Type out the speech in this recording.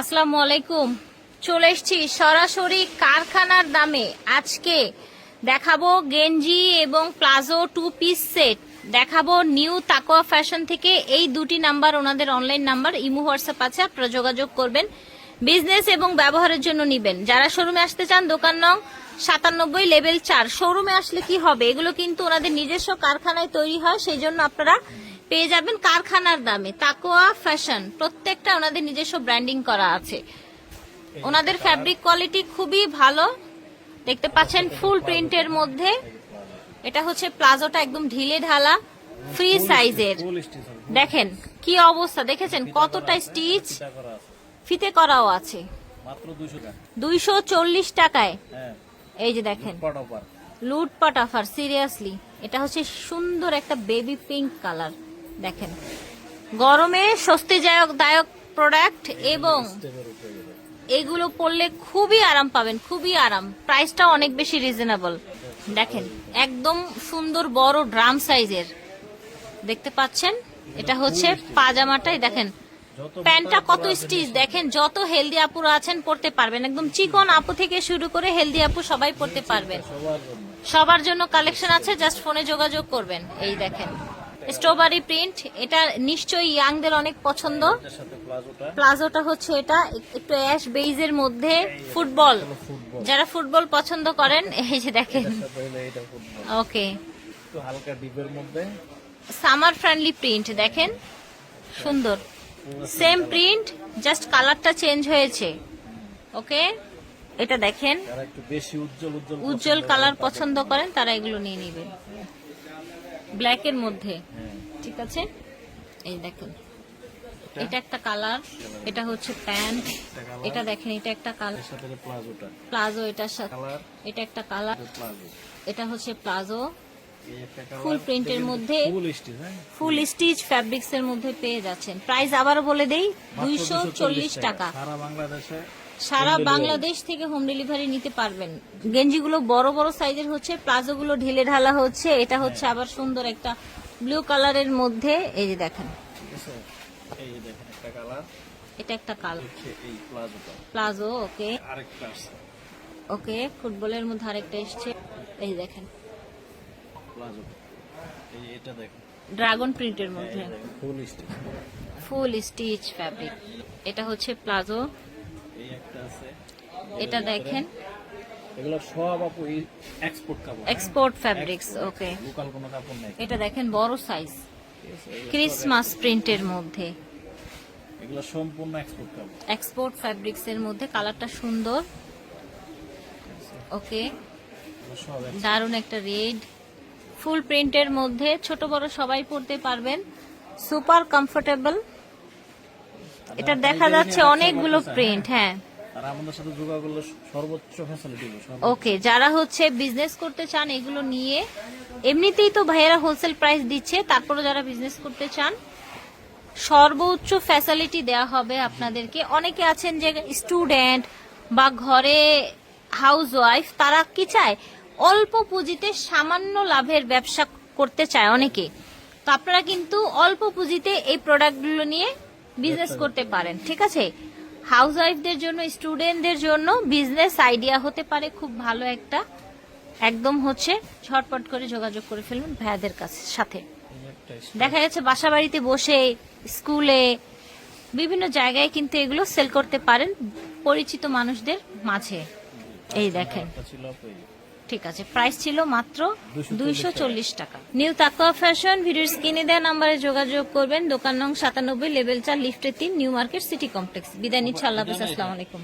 আসসালামু আলাইকুম। চলে এসছি সরাসরি কারখানার দামে। আজকে দেখাবো গেঞ্জি এবং প্লাজো টু পিস সেট। দেখাবো নিউ তাকোয়া ফ্যাশন থেকে এই দুটি নাম্বার, ওনাদের অনলাইন নাম্বার, ইমো, হোয়াটসঅ্যাপ আছে, আপনারা যোগাযোগ করবেন। বিজনেস এবং ব্যবহারের জন্য নিবেন। যারা শোরুমে আসতে চান, দোকান নং সাতানব্বই লেভেল চার শোরুমে আসলে কি হবে? এগুলো কিন্তু ওনাদের নিজস্ব কারখানায় তৈরি হয়, সেই জন্য আপনারা পেয়ে যাবেন কারখানার দামে। তাকোয়া ফ্যাশন প্রত্যেকটা ওনাদের নিজস্ব ব্র্যান্ডিং করা আছে। ওনাদের ফ্যাব্রিক কোয়ালিটি খুবই ভালো। দেখতে পাচ্ছেন ফুল প্রিন্টের মধ্যে। এটা হচ্ছে প্লাজোটা একদম ঢিলে ঢালা ফ্রি সাইজের দেখেন কি অবস্থা দেখেছেন কতটা স্টিচ ফিতে করাও আছে। দুইশো চল্লিশ টাকায়। হ্যাঁ। এই যে দেখেন। পট লুটপাট অফার সিরিয়াসলি। এটা হচ্ছে সুন্দর একটা বেবি পিঙ্ক কালার দেখেন। গরমে স্বস্তিদায়ক, দায়ক প্রোডাক্ট এবং এগুলো পরলে খুবই আরাম পাবেন, খুবই আরাম। প্রাইসটা অনেক বেশি রিজনেবল দেখেন, একদম সুন্দর বড় ড্রাম সাইজের দেখতে পাচ্ছেন? এটা হচ্ছে পাজামাটাই, দেখেন। প্যান্টটা কত স্টিচ দেখেন, যত হেলদি আপুরা আছেন পড়তে পারবেন। একদম চিকন আপু থেকে শুরু করে হেলদি আপু সবাই পড়তে পারবেন। সবার জন্য কালেকশন আছে জাস্ট ফোনে যোগাযোগ করবেন। এই দেখেন। স্ট্রবেরি প্রিন্ট এটা নিশ্চয়ই ইয়াংদের অনেক পছন্দ। প্লাজোটা। হচ্ছে এটা একটু অ্যাশ বেইজের মধ্যে ফুটবল। যারা ফুটবল পছন্দ করেন এই যে দেখেন। ওকে। হালকা ডিপের মধ্যে। সামার ফ্রেন্ডলি প্রিন্ট দেখেন। সুন্দর। সেম প্রিন্ট জাস্ট কালারটা চেঞ্জ হয়েছে। ওকে? এটা দেখেন। যারা একটু বেশি উজ্জ্বল উজ্জ্বল উজ্জ্বল কালার পছন্দ করেন তারা এগুলো নিয়ে নেবেন। ব্ল্যাকের মধ্যে। হ্যাঁ। ঠিক আছে? এই দেখেন। এটা? একটা কালার এটা হচ্ছে প্যান্ট এটা দেখেন এটা একটা কালারের প্লাজো এটার সাথে। এটা একটা কালার এটা হচ্ছে প্লাজো। ফুল এর মধ্যে ফুল স্টিচ ফ্যাব্রিক্স এর মধ্যে পেয়ে যাচ্ছেন। প্রাইস আবারও বলে দেই দুইশো চল্লিশ টাকা। সারা বাংলাদেশে সারা বাংলাদেশ থেকে হোম ডেলিভারি নিতে পারবেন। গেঞ্জিগুলো বড় বড় সাইজের হচ্ছে প্লাজো গুলো ঢিলে ঢালা হচ্ছে। এটা হচ্ছে আবার সুন্দর একটা ব্লু কালারের মধ্যে এই যে দেখেন। কালার এটা একটা কালার প্লাজো ওকে। ওকে ফুটবলের মধ্যে আরেকটা এসছে। এই দেখেন। যে দেখেন। ড্রাগন প্রিন্টের মধ্যে। Full stitch full stitch fabric এটা হচ্ছে প্লাজো। এটা দেখেন। এগুলো সব আপু এক্সপোর্ট কাপড়। এক্সপোর্ট ফ্যাব্রিক্স ওকে লোকাল কোনো কাপড় নেই। এটা দেখেন বড় সাইজ ক্রিসমাস প্রিন্টের মধ্যে। এগুলো সম্পূর্ণ এক্সপোর্ট কাপড়। এক্সপোর্ট ফ্যাব্রিক্স এর মধ্যে কালারটা সুন্দর। ওকে। দারুণ একটা রেড ফুল প্রিন্টের মধ্যে ছোট বড় সবাই পড়তে পারবেন। সুপার কমফোর্টেবল এটা দেখা যাচ্ছে অনেকগুলো প্রিন্ট হ্যাঁ। আর আমাদের সাথে যোগাযোগ করলে সর্বোচ্চ ফ্যাসিলিটি ওকে যারা হচ্ছে বিজনেস করতে চান এগুলো নিয়ে এমনিতেই তো ভাইয়েরা হোলসেল প্রাইস দিচ্ছে তারপরে যারা বিজনেস করতে চান সর্বোচ্চ ফ্যাসিলিটি দেওয়া হবে আপনাদেরকে। অনেকে আছেন যে স্টুডেন্ট বা ঘরে হাউস ওয়াইফ তারা কি চায়? অল্প পুঁজিতে সামান্য লাভের ব্যবসা করতে চায় অনেকে। তো আপনারা কিন্তু অল্প পুঁজিতে এই প্রোডাক্টগুলো নিয়ে বিজনেস করতে পারেন ঠিক আছে? হাউস ওয়াইফদের জন্য, স্টুডেন্টদের জন্য বিজনেস আইডিয়া হতে পারে খুব ভালো একটা। একদম হচ্ছে ঝটপট করে যোগাযোগ করে ফেলুন ভাইয়াদের কাছে, সাথে। দেখা যাচ্ছে বাসা বাড়িতে বসে, স্কুলে, বিভিন্ন জায়গায় কিন্তু এগুলো সেল করতে পারেন পরিচিত মানুষদের মাঝে। এই দেখেন। ঠিক আছে প্রাইস ছিল মাত্র 240 দুইশো চল্লিশ টাকা। নিউ তাকুয়া ফ্যাশন ভিডিওর স্ক্রিনে দেওয়া নাম্বারে যোগাযোগ করবেন। দোকান নং সাতানব্বই লেভেল চার লিফটে তিন নিউ মার্কেট সিটি কমপ্লেক্স বিদায় নিচ্ছে আল্লাহ আসসালামু আলাইকুম।